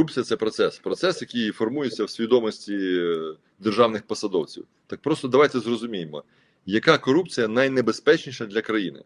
Корупція це процес. Процес, який формується в свідомості е, державних посадовців. Так просто давайте зрозуміємо, яка корупція найнебезпечніша для країни.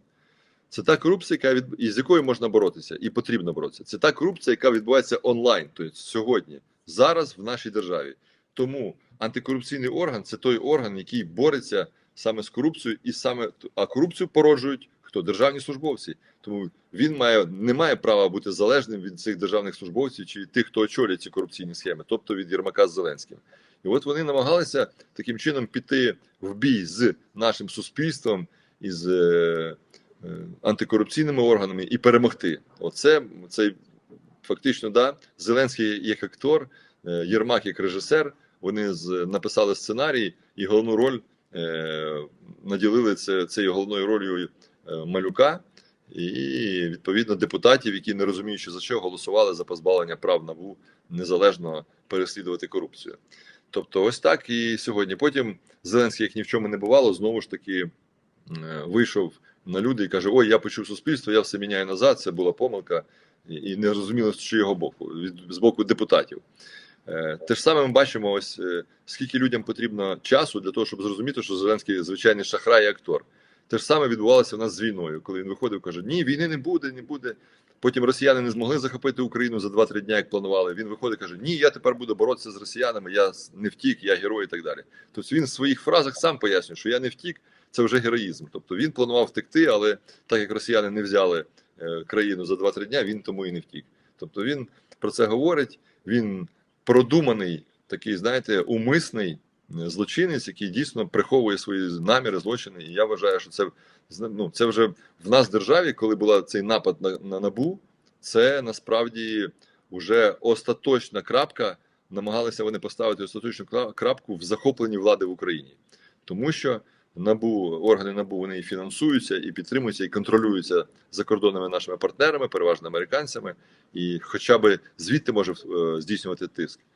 Це та корупція, яка від із якою можна боротися, і потрібно боротися. Це та корупція, яка відбувається онлайн, тобто сьогодні, зараз в нашій державі. Тому антикорупційний орган це той орган, який бореться саме з корупцією, і саме а корупцію породжують хто державні службовці. Тому він має не має права бути залежним від цих державних службовців чи від тих, хто очолює ці корупційні схеми, тобто від Єрмака з Зеленським. І от вони намагалися таким чином піти в бій з нашим суспільством із е, е, антикорупційними органами і перемогти. Оце цей фактично да Зеленський як актор, е, Єрмак як режисер. Вони з написали сценарій і головну роль е, наділили це цією головною ролью малюка і відповідно депутатів, які не розуміючи за що голосували за позбавлення прав набу незалежно переслідувати корупцію. Тобто, ось так і сьогодні. Потім Зеленський, як ні в чому не бувало, знову ж таки е, вийшов на люди і каже: Ой, я почув суспільство, я все міняю назад. Це була помилка, і, не розуміло, з чого боку, від з боку депутатів. Е, Те ж саме ми бачимо, ось е, скільки людям потрібно часу для того, щоб зрозуміти, що Зеленський звичайний шахрай і актор. Те ж саме відбувалося в нас з війною, коли він виходив, каже: Ні, війни не буде, не буде. Потім росіяни не змогли захопити Україну за 2-3 дня, як планували. Він виходить, каже: Ні, я тепер буду боротися з росіянами, я не втік, я герой і так далі. Тобто він в своїх фразах сам пояснює, що я не втік, це вже героїзм. Тобто він планував втекти, але так як росіяни не взяли е, країну за 2-3 дня, він тому і не втік. Тобто він про це говорить. Він продуманий, такий, знаєте, умисний злочинець, який дійсно приховує свої наміри, злочини. І я вважаю, що це ну, це вже в нас в державі, коли була цей напад на, на набу, це насправді вже остаточна крапка. Намагалися вони поставити остаточну кра- крапку в захопленні влади в Україні, тому що набу органи набу вони і фінансуються, і підтримуються, і контролюються закордонними нашими партнерами, переважно американцями, і хоча би звідти може е, здійснювати тиск.